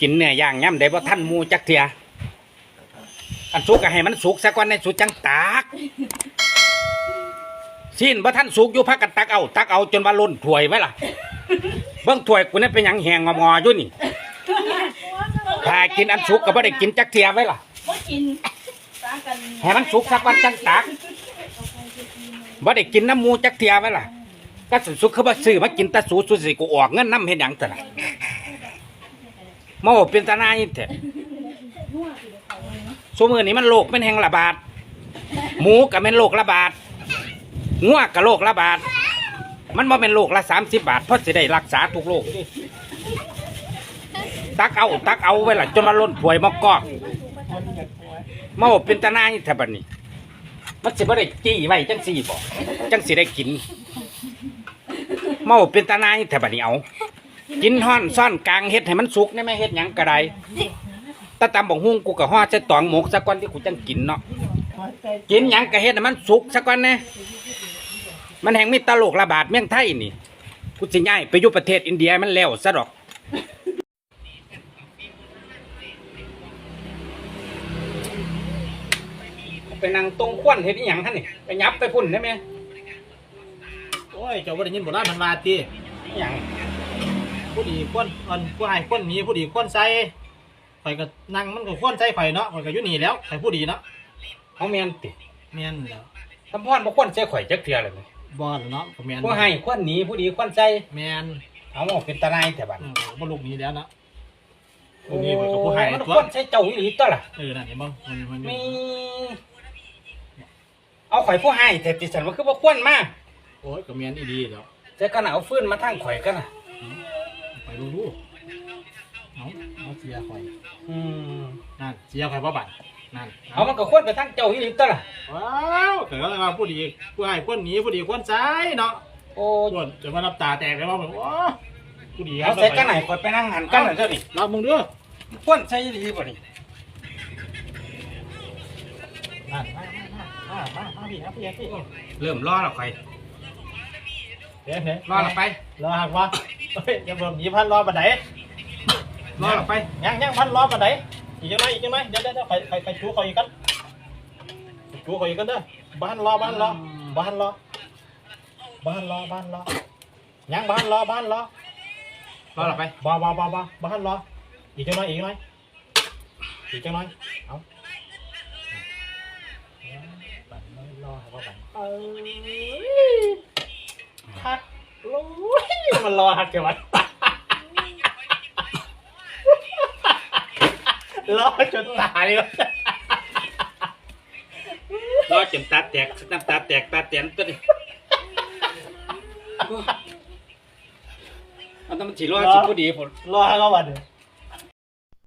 กินเนื้อย่างย่ำได้บ่ท่านหมูจักเทียอันสุกก็ให้มันสุกสักวันในสุกจังตากสิ้นบ่ท่านสุกอยู่พักกันตักเอาตักเอาจนว่าล้นถ้วยไว้ล่ะเบิ่งถ้วยกูนี่เป็นหยังแหงงอๆอยู่นี่ถ้ากินอันสุกก็บ่ได้กินจักเทียไว้ล่ะบ่กินให้มันสุกสักวันจังตากบ่ได้กินน้ำมูจักเทียไว้ล่ะก็สุกคือบ่ซื้อมากินแตะสูสุสิกูออกเงินน้ำเฮ็ดหยังซะล่ะ มาเป็นตาหนายแท้ซุมื้อนี้มันโรคมันแห่งระบาด หมูก็เป็นโรคระบาดงัวก็โรคระบาด มันบ่เป็นโรคละ30บาทเพราะสิได้รักษาทุกโรคตักเอาตักเอาไว้ล่ะจนมาล้นถ้วยมากอกเมาเป็นตาหนายแท้บัดนี้มันสิบ่ได้จี้ไว้จังสี่บ่จังสิได้กิน เมาเป็นตาหนายแท้บัดนี้เอา กินห่อนซ่อนกลางเฮ็ดให้มันสุกได้ไหมเฮ็ดหยังก็ได้แตาตำบักฮุ้งกูก็ห่อใส่ตองหมกสักก่อนที่กูจังกินเนาะกินหยังก็เฮ็ดให้มันสุกสักก่อนนะมันแห่งมีตลกระบาดเมืองไทยนี่กูสิย้ายไปอยู่ประเทศอินเดียให้มันแล้วซะดอกไปนั่งตรงควนเฮ็ดอีหยังหั่นนี่ไปยับไปพุ่นได้ไหมโอ้ยเจ้าบ่ได้ยินโบราณมันมาติอีหยัง ผู้ดีคนอันผู้ให้คนหนี้ผู้ดีคนใส่ข่อยก็นั่งมันก็คนใส่ข่อยเนาะข่อยก็อยู่นี่แล้วข่อยผู้ดีเนาะเขาแม่นติแม่นแล้วทำพรบ่ควรใส่ข่อยจักเทื่อเลยบ่แล้วเนาะก็แม่นผู้ให้ควรหนีผู้ดีควรใส่แม่นเอาเป็นตาหนายแต่บัดอืมบ่ลูกหนี้แล้วเนาะลูกหนี้มันก็ผู้ให้มันตัคววรใช้เจ้าอีหลีตัวล่ะเออนั่นเห็นบ่มันมันมีเอาข่อยผู้ให้แต่ติสันว่าคือบ่ควรมาโอ้ยก็แม่นอีดีแล้วแต่ก็น่ะเอาฟืนมาทางข่อยกันน่ะไป ดูดูเอาเอาเสียข่อยอืมนั่นเสียข่อยบ่บัดนั่นเอามันก็ควรไปทางเจ้าอีหลีตัวล่ะว้าวแต่ก็ว่าผู้ดีผู้ให้คนหนี้ผู้ดีคนใส่เนาะโอ้โดนจะมาน้ำตาแตกเลยว่าแบบว้าผู้ดีครัเอาบใส่กันไหนข่อยไปนั่งหันกันน่ะเจ้านี่รับมึงด้วยควรใช้อีหลีบ่นี่นั่นมามามามามาพี่ครับพี่ครับพี่เริ่มรอแล้วข่อยเดี๋ยวเดี๋ยวรอแล้วไปรอหักวะ เฮ้ยอย่าเบิ่มยี่พันรอปันไหนรอแล้วไปยังยังพันรอปันไหนอีกจังไหมอีกจังไหมเดี๋ยวเดี๋ยวเดี๋ยวไปไปไปจูเขาอีกกันจูเขาอีกกันเด้อบ้านรอบ้านรอบ้านรอบ้านรอบ้านรอยังบ้านรอบ้านรอรอแล้วไปบ้าบ้าบ้าบ้าบ้านรออีกจังไหมอีกจังไหมอีกจังไหมเอาบันไม่รอให้ว่าบันเอ้ยคักโอ้ย มันรอหักเกี่ยวมันรอจนตายเลยรอจนตาแตกน้ำตาแตกตาแตนตัวนี้เอาต้องมันสิรอสิผู้ดีพุ่นรอให้เขาวันเดียว